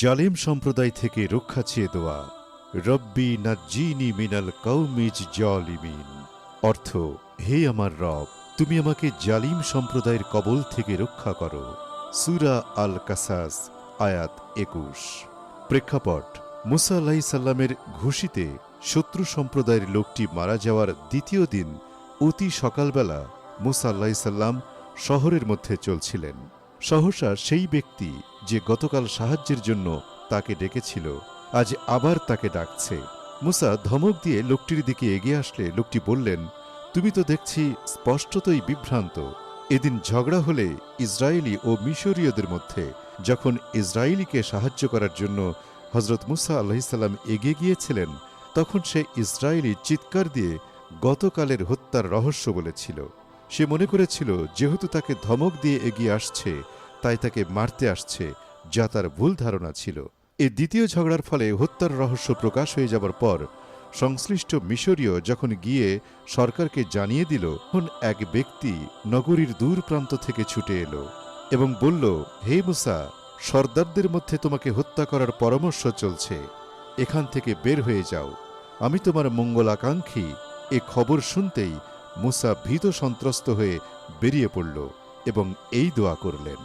জালেম সম্প্রদায় থেকে রক্ষা চেয়ে দোয়া রব্বি নাজ্জিনি মিনাল কৌমিজ জলিমিন। অর্থ, হে আমার রব, তুমি আমাকে জালিম সম্প্রদায়ের কবল থেকে রক্ষা করো। সুরা আল কাসাস আয়াত একুশ। প্রেক্ষাপট, মুসা সাল্লামের ঘুষিতে শত্রু সম্প্রদায়ের লোকটি মারা যাওয়ার দ্বিতীয় দিন অতি সকালবেলা মুসা আল্লাহি সাল্লাম শহরের মধ্যে চলছিলেন। সহসা সেই ব্যক্তি যে গতকাল সাহায্যের জন্য তাকে ডেকেছিল, আজ আবার তাকে ডাকছে। মুসা ধমক দিয়ে লোকটির দিকে এগিয়ে আসলে লোকটি বললেন, তুমি তো দেখছি স্পষ্টতই বিভ্রান্ত। এদিন ঝগড়া হলে ইসরায়েলি ও মিশরীয়দের মধ্যে যখন ইসরায়েলিকে সাহায্য করার জন্য হজরত মুসা আলাহিসাল্লাম এগিয়ে গিয়েছিলেন, তখন সে ইসরায়েলি চিৎকার দিয়ে গতকালের হত্যার রহস্য বলেছিল। সে মনে করেছিল, যেহেতু তাকে ধমক দিয়ে এগিয়ে আসছে তাই তাকে মারতে আসছে, যা তার ভুল ধারণা ছিল। এ দ্বিতীয় ঝগড়ার ফলে হত্যার রহস্য প্রকাশ হয়ে যাবার পর, সংশ্লিষ্ট মিশরীয় যখন গিয়ে সরকারকে জানিয়ে দিল, তখন এক ব্যক্তি নগরীর দূর প্রান্ত থেকে ছুটে এলো এবং বলল, হে মুসা, সর্দারদের মধ্যে তোমাকে হত্যা করার পরামর্শ চলছে। এখান থেকে বের হয়ে যাও। আমি তোমার মঙ্গলাকাঙ্ক্ষী এ খবর শুনতেই মুসা ভীত সন্ত্রস্ত হয়ে বেরিয়ে পড়ল এবং এই দোয়া করলেন।